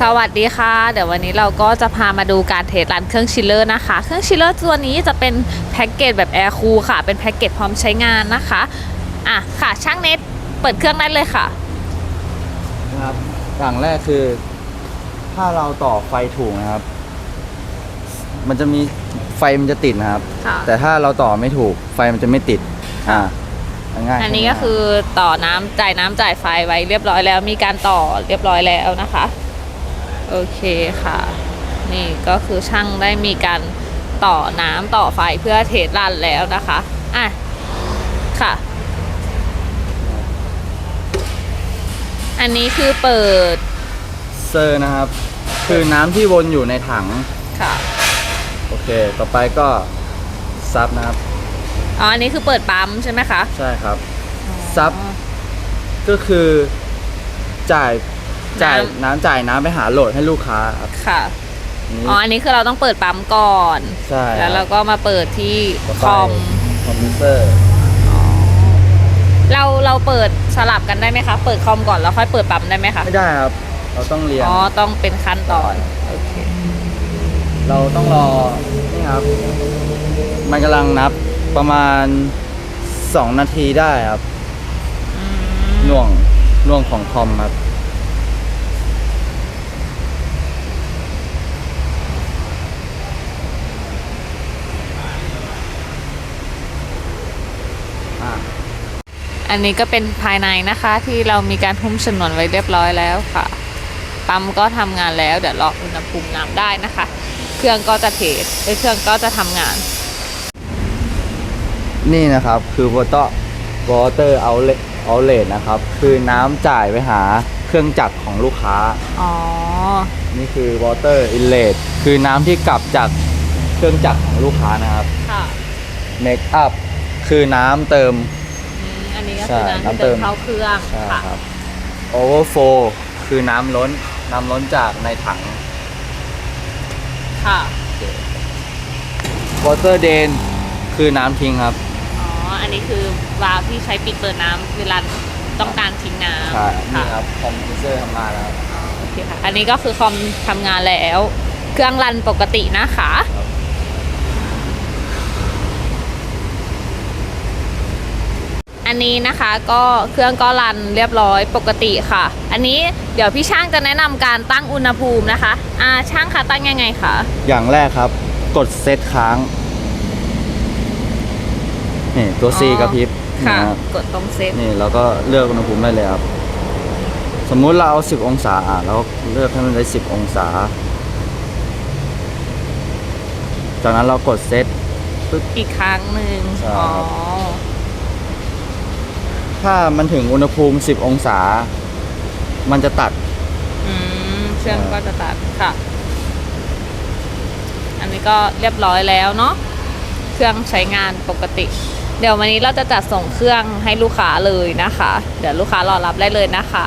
สวัสดีค่ะ เดี๋ยววันนี้เราก็จะพามาดูการเทสรันเครื่องชิลเลอร์นะคะ เครื่องชิลเลอร์ตัวนี้จะเป็นแพ็กเกจแบบแอร์คูลค่ะ เป็นแพ็กเกจพร้อมใช้งานนะคะอะค่ะช่างเน็ตเปิดเครื่องได้เลยค่ะนะครับอย่างแรกคือ ถ้าเราต่อไฟถูกนะครับ มันจะมีไฟมันจะติดนะครับ ค่ะแต่ถ้าเราต่อไม่ถูกไฟมันจะไม่ติด อ่าง่ายๆอันนี้ใช่ไหมก็คือต่อน้ำจ่ายน้ำจ่ายไฟไว้เรียบร้อยแล้ว มีการต่อเรียบร้อยแล้วนะคะ โอเคค่ะ นี่ก็คือช่างได้มีการต่อน้ำต่อไฟเพื่อเทสรันแล้วนะคะ อะ ค่ะ อันนี้คือเปิดเซอร์นะครับ คือน้ำที่วนอยู่ในถัง ค่ะ โอเค ต่อไปก็ซับนะครับ อ๋อ อันนี้คือเปิดปั๊มใช่ไหมคะ ใช่ครับ ซับก็คือจ่าย จ่ายน้ำจ่ายน้ำไปหาโหลดให้ลูกค้าครับค่ะนี่อ๋อ อันนี้คือเราต้องเปิดปั๊มก่อน ใช่แล้วเราก็มาเปิดที่ต่อคไปอมคอมพิวเตอร์เราเราเปิดสลับกันได้ไหมคะ เปิดคอมก่อนแล้วค่อยเปิดปั๊มได้ไหมคะ ไม่ได้ครับ เราต้องเรียน อ๋อ ต้องเป็นขั้นตอน โอเค เราต้องรอ นี่ครับ มันกำลังนับประมาณ2นาทีได้ครับอืมหน่วง หน่วงของคอมครับ อ่าอันนี้ก็เป็นภายในนะคะที่เรามีการหุ้มฉนวนไว้เรียบร้อยแล้วค่ะปั๊มก็ทำงานแล้วเดี๋ยวรออุณหภูมิน้ำได้นะคะ เครื่องก็จะเทสเอ้ยเครื่องก็จะทำงาน นี่นะครับคือ water water outlet outlet นะครับ คือน้ำจ่ายไปหาเครื่องจักรของลูกค้า อ๋อ นี่คือ water inlet คือน้ำที่กลับจากเครื่องจักรของลูกค้านะครับ ค่ะ make up คือ น้ำเติม อืมอันนี้ก็ใช่คือน้ำที่น้ำเติเติมมเข้าเครื่องใช่ค่ะครับ overflow คือน้ำล้น น้ำล้นจากในถัง ค่ะ water drain คือน้ำทิ้งครับ อ๋อ อันนี้คือวาล์วที่ใช้ปิดเปิดน้ำเวลาต้องการทิ้งน้ำใช่นี่ค่ะครับคอมพิวเตอร์ทำงานแล้ว โอเคค่ะ อันนี้ก็คือคอมทำงานแล้ว เครื่องรันปกตินะคะ อั นนี้นะคะก็เครื่องก็รันเรียบร้อยปกติค่ะ อันนี้เดี๋ยวพี่ช่างจะแนะนำการตั้งอุณหภูมินะคะอ่าช่างคะตั้งยังไงคะอย่างแรกครับ กดเซตค้างนี่ตัว C อ๋อกระพริบค่ะ นะครับกดตรงเซตนี่เราก็เลือกอุณหภูมิได้เลยครับ สมมุติเราเอา 10 องศาอะเราเลือกให้มันได้ 10 องศา จากนั้นเรากดเซต อีกครั้งหนึ่งใช่ อ๋อครับ ถ้ามันถึงอุณหภูมิ 10 องศา มันจะตัด อืมเครื่องก็จะตัดค่ะ อันนี้ก็เรียบร้อยแล้วเนาะเครื่องใช้งานปกติ เดี๋ยววันนี้เราจะจัดส่งเครื่องให้ลูกค้าเลยนะคะ เดี๋ยวลูกค้ารอรับได้เลยนะคะ